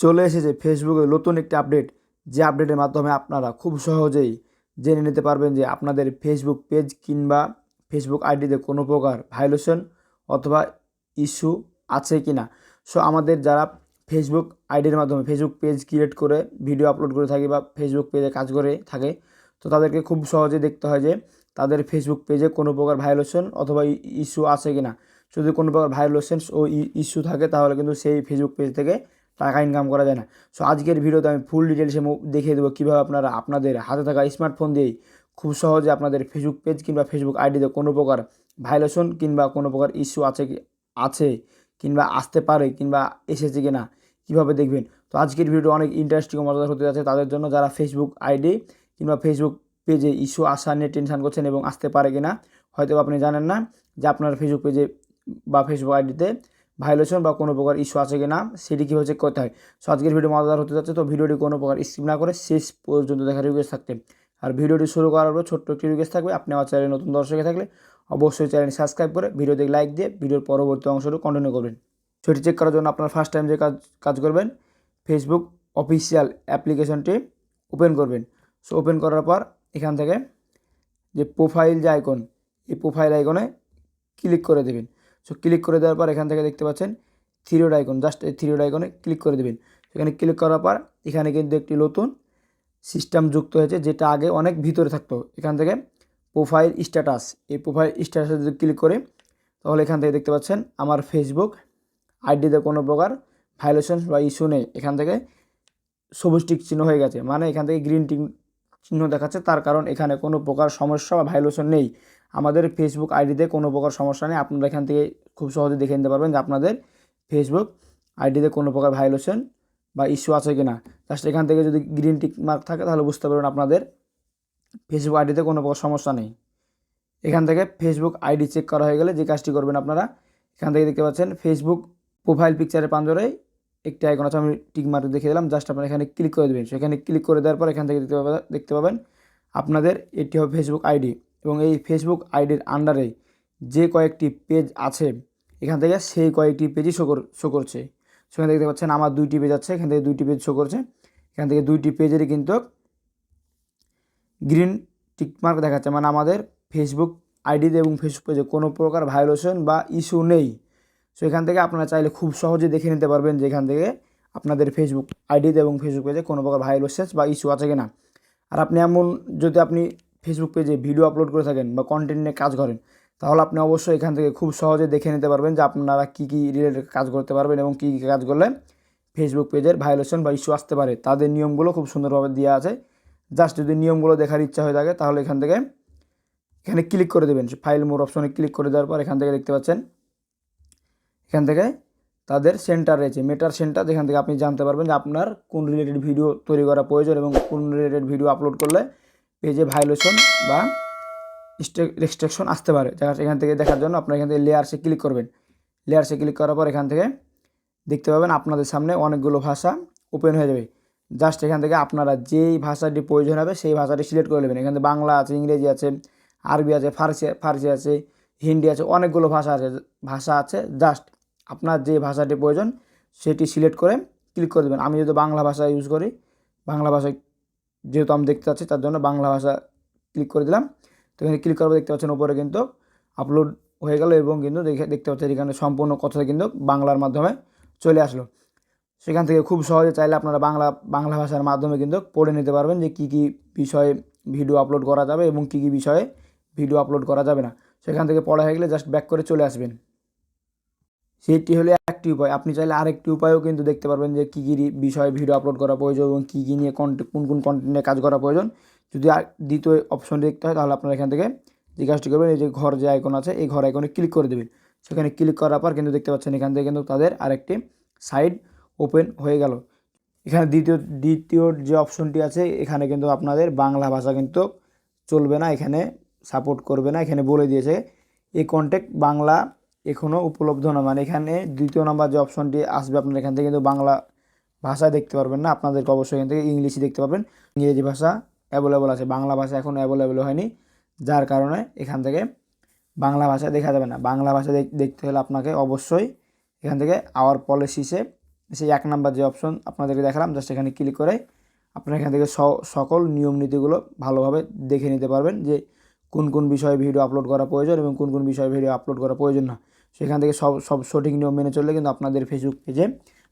চলে এসেছে ফেসবুকে নতুন একটি আপডেট যে আপডেটের মাধ্যমে আপনারা খুব সহজেই জেনে নিতে পারবেন যে আপনাদের ফেসবুক পেজ কিংবা ফেসবুক আইডিতে কোনো প্রকার ভায়োলেশন অথবা ইস্যু আছে কি না সো আমাদের যারা ফেসবুক আইডির মাধ্যমে ফেসবুক পেজ ক্রিয়েট করে ভিডিও আপলোড করে থাকে বা ফেসবুক পেজে কাজ করে থাকে, তো তাদেরকে খুব সহজে দেখতে হয় যে তাদের ফেসবুক পেজে কোনো প্রকার ভায়োলেশন অথবা ইস্যু আছে কি না যদি কোনো প্রকার ভায়োলেশন ও ইস্যু থাকে, তাহলে কিন্তু সেই ফেসবুক পেজ থেকে টাকা ইনকাম করা যায় না। সো আজকের ভিডিওতে আমি ফুল ডিটেলসে দেখিয়ে দেবো কীভাবে আপনারা আপনাদের হাতে থাকা স্মার্টফোন দিয়েই খুব সহজে আপনাদের ফেসবুক পেজ কিংবা ফেসবুক আইডিতে কোনো প্রকার ভায়োলেশন কিংবা কোনো প্রকার ইস্যু আছে কি, আছে কিংবা আসতে পারে কিংবা এসেছে কি না কীভাবে দেখবেন? তো আজকের ভিডিও অনেক ইন্টারেস্টিং মজাদার হতে যাচ্ছে। তাদের জন্য যারা ফেসবুক আইডি কিংবা ফেসবুক পেজে ইস্যু আসা নিয়ে টেনশান করছেন এবং আসতে পারে কি না হয়তো আপনি জানেন না যে আপনার ফেসবুক পেজে বা ফেসবুক আইডিতে ভায়োলেশন বা কোনো প্রকার ইস্যু আছে কি না সেটি কীভাবে চেক করতে হয়? সো আজকের ভিডিও মজাদার হতে যাচ্ছে, তো ভিডিওটি কোনো প্রকার স্কিপ না করে শেষ পর্যন্ত দেখার রিকোয়েস্ট থাকতে। আর ভিডিওটি শুরু করার পর ছোট্ট একটি রিকোয়েস্ট থাকবে, আপনি আমার চ্যানেলে নতুন দর্শকে থাকলে অবশ্যই চ্যানেল সাবস্ক্রাইব করে ভিডিওতে লাইক দিয়ে ভিডিওর পরবর্তী অংশটি কন্টিনিউ করবেন। সেটি চেক করার জন্য আপনার ফার্স্ট টাইম যে কাজ কাজ করবেন ফেসবুক অফিসিয়াল অ্যাপ্লিকেশনটি ওপেন করবেন। সো ওপেন করার পর এখান থেকে যে প্রোফাইল যে আইকন এই প্রোফাইল আইকনে ক্লিক করে দেবেন। সো ক্লিক করে দেওয়ার পর এখান থেকে দেখতে পাচ্ছেন থ্রিওড আইকন জাস্ট এই থ্রিওড আইকনে ক্লিক করে দেবেন। সেখানে ক্লিক করার পর এখানে কিন্তু একটি নতুন সিস্টেম যুক্ত হয়েছে, যেটা আগে অনেক ভিতরে থাকতো। এখান থেকে প্রোফাইল স্ট্যাটাস এই প্রোফাইল স্ট্যাটাসে যদি ক্লিক করে, তাহলে এখান থেকে দেখতে পাচ্ছেন আমার ফেসবুক আইডিতে কোনো প্রকার ভায়োলেশন বা ইস্যু নেই। এখান থেকে সবুজ টিক চিহ্ন হয়ে গেছে। মানে এখান থেকে গ্রিন টিক চিহ্ন দেখাচ্ছে, তার কারণ এখানে কোনো প্রকার সমস্যা বা ভায়োলেশন নেই। আমাদের ফেসবুক আইডিতে কোনো প্রকার সমস্যা নেই। আপনারা এখান থেকে খুব সহজে দেখে নিতে পারবেন যে আপনাদের ফেসবুক আইডিতে কোনো প্রকার ভায়োলেশন বা ইস্যু আছে কি না জাস্ট এখান থেকে যদি গ্রিন টিক মার্ক থাকে, তাহলে বুঝতে পারবেন আপনাদের ফেসবুক আইডিতে কোনো প্রকার সমস্যা নেই। এখান থেকে ফেসবুক আইডি চেক করা হয়ে গেলে যে কাজটি করবেন আপনারা, এখান থেকে দেখতে পাচ্ছেন ফেসবুক প্রোফাইল পিকচারের পাঞ্জরে একটি আইকন আছে, আমি টিক মার্ক দেখে দিলাম। জাস্ট আপনারা এখানে ক্লিক করে দেবেন। সেখানে ক্লিক করে দেওয়ার পর এখান থেকে দেখতে পাবেন দেখতে পাবেন আপনাদের এটি হবে ফেসবুক আইডি এবং এই ফেসবুক আইডির আন্ডারে যে কয়েকটি পেজ আছে, এখান থেকে সেই কয়েকটি পেজই শো শো করছে। সেখান দেখতে পাচ্ছেন আমার দুইটি পেজ আছে, এখান থেকে দুইটি পেজ শো করছে। এখান থেকে দুইটি পেজেরই কিন্তু গ্রিন টিকমার্ক দেখাচ্ছে। মানে আমাদের ফেসবুক আইডিতে এবং ফেসবুক পেজে কোনো প্রকার ভায়োলেশন বা ইস্যু নেই। সো এখান থেকে আপনারা চাইলে খুব সহজে দেখে নিতে পারবেন যে এখান থেকে আপনাদের ফেসবুক আইডিতে এবং ফেসবুক পেজে কোনো প্রকার ভায়োলেশন বা ইস্যু আছে কি না আর আপনি এমন যদি আপনি ফেসবুক পেজে ভিডিও আপলোড করে থাকেন বা কন্টেন্ট নিয়ে কাজ করেন, তাহলে আপনি অবশ্যই এখান থেকে খুব সহজে দেখে নিতে পারবেন যে আপনারা কী কী রিলেটেড কাজ করতে পারবেন এবং কী কী কাজ করলে ফেসবুক পেজের ভায়োলেশন বা ইস্যু আসতে পারে। তাদের নিয়মগুলো খুব সুন্দরভাবে দেওয়া আছে। জাস্ট যদি নিয়মগুলো দেখার ইচ্ছা হয়ে থাকে, তাহলে এখান থেকে এখানে ক্লিক করে দেবেন। ফাইল মোর অপশনে ক্লিক করে দেওয়ার পর এখান থেকে দেখতে পাচ্ছেন, এখান থেকে তাদের সেন্টার রয়েছে। মেটার সেন্টার যেখান থেকে আপনি জানতে পারবেন যে আপনার কোন রিলেটেড ভিডিও তৈরি করা প্রয়োজন এবং কোন রিলেটেড ভিডিও আপলোড করলে পেজে ভায়োলেশন বা রেস্ট্রিকশন আসতে পারে। এখান থেকে দেখার জন্য আপনার এখান থেকে লেয়ারসে ক্লিক করবেন। লেয়ারসে ক্লিক করার পর এখান থেকে দেখতে পাবেন আপনাদের সামনে অনেকগুলো ভাষা ওপেন হয়ে যাবে। জাস্ট এখান থেকে আপনারা যেই ভাষাটি প্রয়োজন হবে সেই ভাষাটি সিলেক্ট করে নেবেন। এখানে বাংলা আছে, ইংরেজি আছে, আরবি আছে, ফার্সি ফার্সি আছে, হিন্দি আছে, অনেকগুলো ভাষা আছে। ভাষা আছে জাস্ট আপনার যে ভাষাটি প্রয়োজন সেটি সিলেক্ট করে ক্লিক করে দেবেন। আমি যদি বাংলা ভাষা ইউজ করি, বাংলা ভাষায় যেহেতু আমি দেখতে পাচ্ছি তার জন্য বাংলা ভাষা ক্লিক করে দিলাম। তো এখানে ক্লিক করার দেখতে পাচ্ছেন উপরে কিন্তু আপলোড হয়ে গেল এবং কিন্তু দেখে, দেখতে পাচ্ছেন এখানে সম্পূর্ণ কথা কিন্তু বাংলার মাধ্যমে চলে আসলো। সেখান থেকে খুব সহজে চাইলে আপনারা বাংলা বাংলা ভাষার মাধ্যমে কিন্তু পড়ে নিতে পারবেন যে কী কী বিষয়ে ভিডিও আপলোড করা যাবে এবং কী কী বিষয়ে ভিডিও আপলোড করা যাবে না। সেখান থেকে পড়া হয়ে গেলে জাস্ট ব্যাক করে চলে আসবেন। সেটি হলে একটি উপায়। আপনি চাইলে আরেকটি উপায়ও কিন্তু দেখতে পারবেন যে কী কী বিষয়ে ভিডিও আপলোড করা প্রয়োজন এবং কী কী নিয়ে কন্টেন্ট কোন কোন কন্টেন্ট নিয়ে কাজ করা প্রয়োজন। যদি দ্বিতীয় অপশন দেখতে হয়, তাহলে আপনারা এখান থেকে যে কাজটি করবেন, এই যে ঘর যে আইকন আছে, এই ঘর আইকনে ক্লিক করে দেবেন। সেখানে ক্লিক করার পর কিন্তু দেখতে পাচ্ছেন এখান থেকে কিন্তু তাদের আরেকটি সাইড ওপেন হয়ে গেল। এখানে দ্বিতীয় দ্বিতীয় যে অপশনটি আছে, এখানে কিন্তু আপনাদের বাংলা ভাষা কিন্তু চলবে না, এখানে সাপোর্ট করবে না। এখানে বলে দিয়েছে, এই কন্ট্যাক্ট বাংলা এখনও উপলব্ধ না। মানে এখানে দ্বিতীয় নম্বর যে অপশনটি আসবে আপনার এখান থেকে কিন্তু বাংলা ভাষায় দেখতে পারবেন না। আপনাদেরকে অবশ্যই এখান থেকে ইংলিশই দেখতে পাবেন ইংরেজি ভাষা অ্যাভেলেবল আছে। বাংলা ভাষা এখনও অ্যাভেলেবল হয়নি। যার কারণে এখান থেকে বাংলা ভাষা দেখা যাবে না। বাংলা ভাষা দেখতে হলে আপনাকে অবশ্যই এখান থেকে আওয়ার পলিসিসে সেই এক নাম্বার যে অপশন আপনাদেরকে দেখালাম জাস্ট এখানে ক্লিক করে আপনারা এখান থেকে সকল নিয়ম নীতিগুলো ভালোভাবে দেখে নিতে পারবেন যে কোন কোন বিষয়ে ভিডিও আপলোড করা প্রয়োজন এবং কোন কোন বিষয়ে ভিডিও আপলোড করা প্রয়োজন না। সেখান থেকে সব সব সঠিক নিয়ম মেনে চললে কিন্তু আপনাদের ফেসবুক পেজে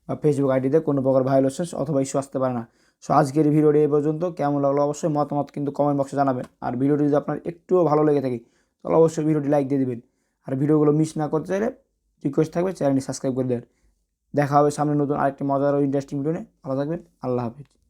বা ফেসবুক আইডিতে কোনো প্রকার ভায়োলেশন অথবা ইস্যু আসতে পারে না। সো আজকের ভিডিওটি এই পর্যন্ত। কেমন লাগল অবশ্যই মতামত কিন্তু কমেন্ট বক্সে জানাবেন। আর ভিডিওটি যদি আপনার একটুও ভালো লেগে থাকে, তাহলে অবশ্যই ভিডিওটি লাইক দিয়ে দিবেন। আর ভিডিওগুলো মিস না করতে চাইলে রিকোয়েস্ট থাকবে চ্যানেলটি সাবস্ক্রাইব করে দেবেন। দেখা হবে সামনে নতুন আরেকটি মজার ও ইন্টারেস্টিং ভিডিও নিয়ে। ভালো থাকবেন। আল্লাহ হাফিজ।